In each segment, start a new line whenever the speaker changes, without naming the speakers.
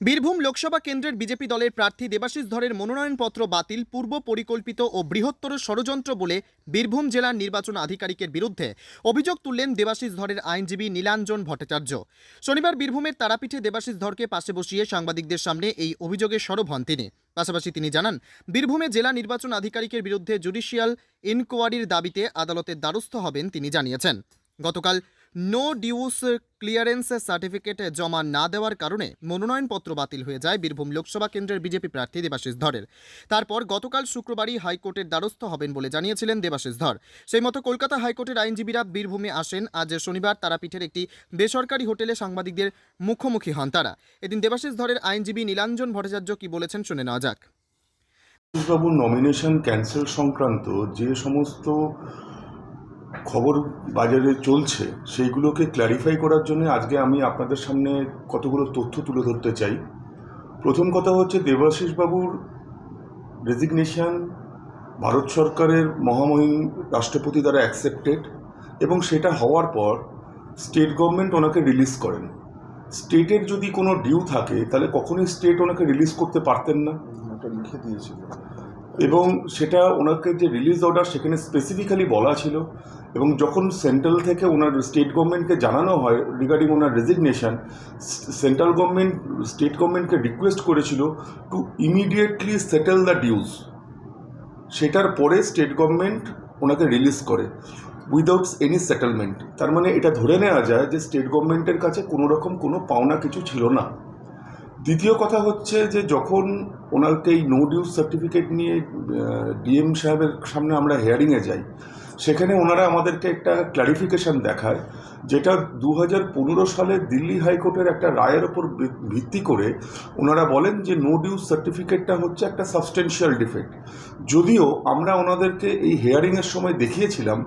বীরভূম লোকসভা কেন্দ্রের বিজেপি দলের প্রার্থী দেবাশিস ধরের মনোনয়নপত্র বাতিল, পূর্ব পরিকল্পিত ও বৃহত্তর ষড়যন্ত্র বলে বীরভূম জেলার নির্বাচন আধিকারিকের বিরুদ্ধে অভিযোগ তুললেন দেবাশিস ধরের আইনজীবী নীলাঞ্জন ভট্টাচার্য। শনিবার বীরভূমের তারাপীঠে দেবাশিস ধরকে পাশে বসিয়ে সাংবাদিকদের সামনে এই অভিযোগে সরব হন তিনি। পাশাপাশি তিনি জানান, বীরভূমে জেলা নির্বাচন আধিকারিকের বিরুদ্ধে জুডিশিয়াল ইনকোয়ারির দাবিতে আদালতের দ্বারস্থ হবেন তিনি জানিয়েছেন। গতকাল নো ডিউস ক্লিয়ারেন্স সার্টিফিকেট জমা না দেওয়ার কারণে মনোনয়নপত্র বাতিল হয়ে যায় বীরভূম লোকসভা কেন্দ্রের বিজেপি প্রার্থী দেবাশিস ধরের। তারপর গতকাল শুক্রবারই হাইকোর্টের দ্বারস্থ হবেন বলে জানিয়েছিলেন দেবাশিস ধর। সেই মতো কলকাতা হাইকোর্টের আইনজীবীরা বীরভূমে আসেন। আজ শনিবার তারাপীঠের একটি বেসরকারি হোটেলে সাংবাদিকদের মুখোমুখি হন তারা। এদিন দেবাশিস ধরের আইনজীবী নীলাঞ্জন ভট্টাচার্য কি বলেছেন শুনে নেওয়া যাক।
বাবুর নমিনেশন ক্যান্সেল সংক্রান্ত যে সমস্ত খবর বাজারে চলছে, সেইগুলোকে ক্ল্যারিফাই করার জন্য আজকে আমি আপনাদের সামনে কতগুলো তথ্য তুলে ধরতে চাই। প্রথম কথা হচ্ছে দেবাশিস বাবুর রেজিগনেশন ভারত সরকারের মহামহিম রাষ্ট্রপতি দ্বারা অ্যাকসেপ্টেড এবং সেটা হওয়ার পর স্টেট গভর্নমেন্ট ওনাকে রিলিজ করেন। স্টেটের যদি কোনো ডিউ থাকে, তাহলে কখনোই স্টেট ওনাকে রিলিজ করতে পারতেন না।
ওটা লিখে দিয়েছিল।
এবং সেটা ওনাকে যে রিলিজ অর্ডার সেখানে স্পেসিফিক্যালি বলা ছিল এবং যখন সেন্ট্রাল থেকে ওনার স্টেট গভর্নমেন্টকে জানানো হয় রিগার্ডিং ওনার রেজিগনেশন সেন্ট্রাল গভর্নমেন্ট স্টেট গভর্নমেন্টকে রিকোয়েস্ট করেছিল to immediately settle the dues সেটার পরে স্টেট গভর্নমেন্ট ওনাকে রিলিজ করে উইদাউট এনি সেটেলমেন্ট তার মানে এটা ধরে নেওয়া যায় যে স্টেট গভর্নমেন্টের কাছে কোনো রকম কোনো পাওনা কিছু ছিল না। দ্বিতীয় কথা হচ্ছে যে যখন ওনাকে এই নো ডিউজ সার্টিফিকেট নিয়ে ডিএম সাহেবের সামনে আমরা হেয়ারিংয়ে যাই, সেখানে ওনারা আমাদেরকে একটা ক্লারিফিকেশন দেখায়, যেটা দু হাজার পনেরো সালে দিল্লি হাইকোর্টের একটা রায়ের ওপর ভিত্তি করে ওনারা বলেন যে নো ডিউজ সার্টিফিকেটটা হচ্ছে একটা সাবস্টেনশিয়াল ডিফেক্ট যদিও আমরা ওনাদেরকে এই হেয়ারিংয়ের সময় দেখিয়েছিলাম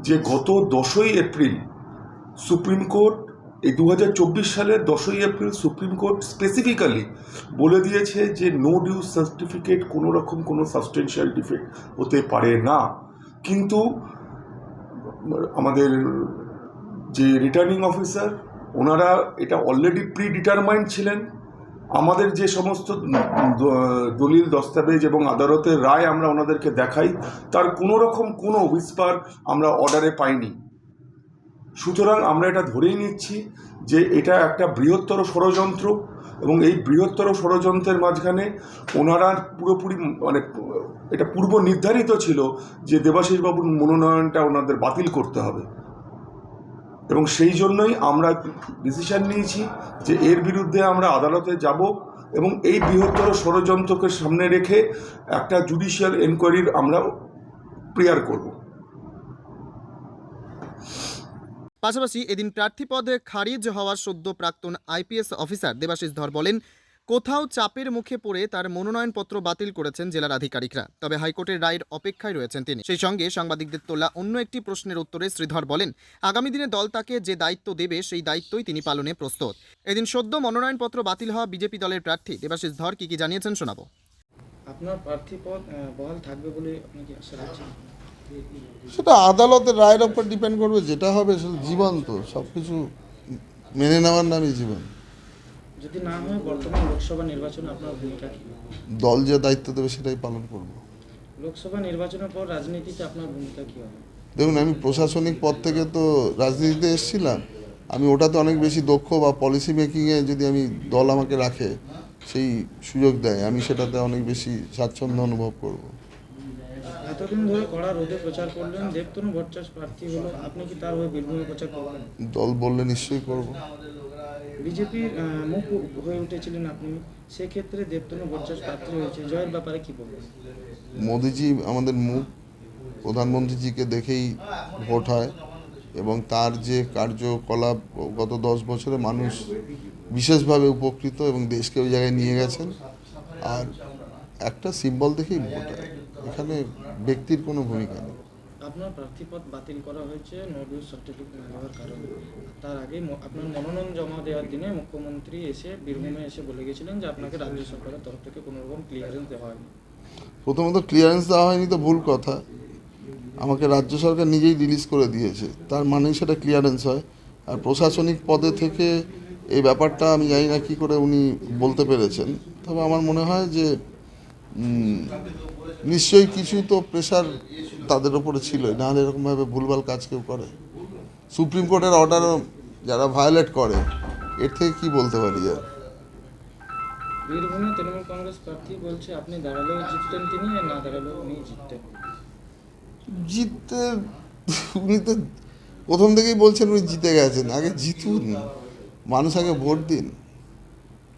যে গত দশই এপ্রিল সুপ্রিম কোর্ট এই দু হাজার চব্বিশ সালের দশই এপ্রিল সুপ্রিম কোর্ট স্পেসিফিক্যালি বলে দিয়েছে যে নো ডিউ সার্টিফিকেট কোনো রকম কোনো সাবস্টেনশিয়াল ডিফেক্ট হতে পারে না। কিন্তু আমাদের যে রিটার্নিং অফিসার ওনারা এটা অলরেডি প্রি ডিটারমাইন্ড ছিলেন। আমাদের যে সমস্ত দলিল, দস্তাবেজ এবং আদালতের রায় আমরা ওনাদেরকে দেখাই, তার কোনো রকম কোনো হুইসপার আমরা অর্ডারে পাইনি। সুতরাং আমরা এটা ধরেই নিচ্ছি যে এটা একটা বৃহত্তর ষড়যন্ত্র এবং এই বৃহত্তর ষড়যন্ত্রের মাঝখানে ওনারা পুরোপুরি মানে এটা পূর্ব নির্ধারিত ছিল যে দেবাশিস বাবুর মনোনয়নটা ওনাদের বাতিল করতে হবে। এবং সেই জন্যই আমরা ডিসিশন নিয়েছি যে এর বিরুদ্ধে আমরা আদালতে যাব এবং এই বৃহত্তর ষড়যন্ত্রকে সামনে রেখে একটা জুডিশিয়াল এনকোয়ারির আমরা প্রেয়ার করব।
পাশাপাশি এদিন প্রার্থীপদে খারিজ হওয়া সদ্য প্রাক্তন আইপিএস অফিসার দেবাশিস ধর বলেন, কোথাও চাপের মুখে পড়ে তার মনোনয়নপত্র বাতিল করেছেন জেলার আধিকারিকরা। তবে হাইকোর্টের রায়ের অপেক্ষায় রয়েছেন তিনি। সেই সঙ্গে সাংবাদিকদের তোলা অন্য একটি প্রশ্নের উত্তরে শ্রীধর বলেন, আগামী দিনে দল তাকে যে দায়িত্ব দেবে সেই দায়িত্বই তিনি পালনে প্রস্তুত। এদিন সদ্য মনোনয়নপত্র বাতিল হওয়া বিজেপি দলের প্রার্থী দেবাশিস ধর কি কি জানিয়েছেন শোনাবো।
আপনার প্রার্থী পদ বহাল থাকবে বলে আপনি কি আশা রাখছেন
সেটা আদালতের রায়ের ওপর ডিপেন্ড করবে যেটা হবে সেটা জীবন তো সব কিছু মেনে নেওয়ার নামই জীবন।
যদি না হয় বর্তমান লোকসভা নির্বাচনে আপনার ভূমিকা কি?
দল যে দায়িত্ব দেবে সেটাই পালন করব।
লোকসভা নির্বাচনের পর রাজনীতিতে আপনার ভূমিকা কি হবে?
দেখুন আমি প্রশাসনিক পদ থেকে তো রাজনীতিতে এসেছিলাম। আমি ওটাতে অনেক বেশি দক্ষ বা পলিসি মেকিংয়ে যদি আমি দল আমাকে রাখে সেই সুযোগ দেয় আমি সেটাতে অনেক বেশি স্বাচ্ছন্দ্য অনুভব করব।
এতদিন ধরে কড়া রোদে প্রচার করলেন দেবতনু ভট্টাচার্য প্রার্থী হলো। আপনি কি তার হয়ে বীরভূমে প্রচার করবেন?
দল বললে নিশ্চয়ই করব।
বিজেপির মুখ হয়ে উঠেছিলেন আপনি। সেক্ষেত্রে দেবতনু ভট্টাচার্য প্রার্থী হয়েছে। জয়ের ব্যাপারে কি বলবেন?
মোদিজি আমাদের মুখ প্রধানমন্ত্রীজিকে দেখেই ভোট হয় এবং তার যে কার্যকলাপ গত দশ বছরে মানুষ বিশেষভাবে উপকৃত এবং দেশকে ওই জায়গায় নিয়ে গেছেন। আর একটা সিম্বল দেখেই ভোট হয়। এখানে ব্যক্তির কোনো ভূমিকা নেই।
আপনার প্রার্থীপদ বাতিল করা হয়েছে নোডিউস সার্টিফিকেট দেওয়ার কারণে। তার আগে আপনার মনোনয়ন জমা দেওয়ার দিনে মুখ্যমন্ত্রী এসে বীরভূমে এসে বলে গেছিলেন যে আপনাকে রাজ্য সরকারের তরফ থেকে কোনো রকম ক্লিয়ারেন্স দেওয়া হয়নি।
প্রথমত ক্লিয়ারেন্স দেওয়া হয়নি তো ভুল কথা। আমাকে রাজ্য সরকার নিজেই রিলিজ করে দিয়েছে। তার মানেই সেটা ক্লিয়ারেন্স হয়। আর প্রশাসনিক পদে থেকে এই ব্যাপারটা আমি জানি না কী করে উনি বলতে পেরেছেন। তবে আমার মনে হয় যে নিশ্চয়ই কিছু তো প্রেশার তাদের ওপরে ছিল নাহলে এরকমভাবে ভুলভাল কাজ কেউ করে। সুপ্রিম কোর্টের অর্ডারও যারা ভায়োলেট করে এর থেকে কি বলতে পারি আর?
বীরভূমে তৃণমূল কংগ্রেস প্রার্থী বলছে আপনি দাঁড়ালেও জিততেন তিনি আর না দাঁড়ালেও উনি জিততেন।
জিততে উনি তো প্রথম থেকেই বলছেন উনি জিতে গেছেন। আগে জিতুন। মানুষ আগে ভোট দিন।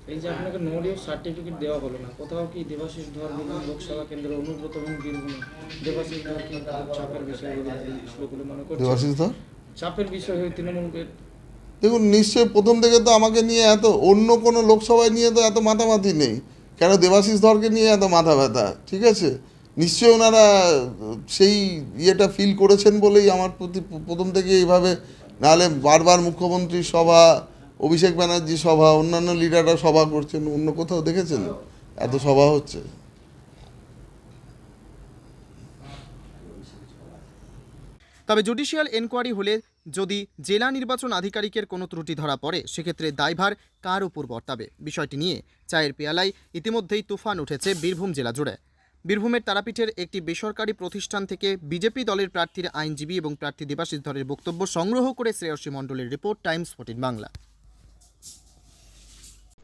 এই যে আপনাকে নো সার্টিফিকেট দেওয়া হলো না কোথাও কি দেবাশিস ধর লোকসভা অনুব্রত এবং বীরভূমে দেবাশিস ধর কি চাপের বিষয় বলে মনে করছে
দেবাশিস ধর?
চাপের বিষয় হয়ে তৃণমূলকে
দেখুন নিশ্চয়ই প্রথম থেকে তো আমাকে নিয়ে এত অন্য কোনো লোকসভায় নিয়ে তো এত মাথামাতি নেই। কেন দেবাশিস ধরকে নিয়ে এত মাথা ব্যথা? ঠিক আছে? নিশ্চয়ই ওনারা সেই ইয়েটা ফিল করেছেন বলেই আমার প্রতি প্রথম থেকে এইভাবে নাহলে বারবার মুখ্যমন্ত্রী সভা অভিষেক ব্যানার্জি সভা, অন্যান্য লিডাররা সভা করছেন, অন্য কোথাও দেখেছেন? এত সভা হচ্ছে।
তবে জুডিশিয়াল এনকোয়ারি হলে যদি জেলা নির্বাচন আধিকারিকের কোনো ত্রুটি ধরা পড়ে, সেক্ষেত্রে দায়ভার কার উপর বর্তাবে? বিষয়টি নিয়ে চায়ের পেয়ালায় ইতিমধ্যেই তুফান উঠেছে বীরভূম জেলা জুড়ে। বীরভূমের তারাপীঠের একটি বেসরকারি প্রতিষ্ঠান থেকে বিজেপি দলের প্রার্থীর আইনজীবী এবং প্রার্থী দেবাশিস ধরের বক্তব্য সংগ্রহ করে শ্রেয়সী মণ্ডলের রিপোর্ট, টাইমস ফোর্টিন বাংলা।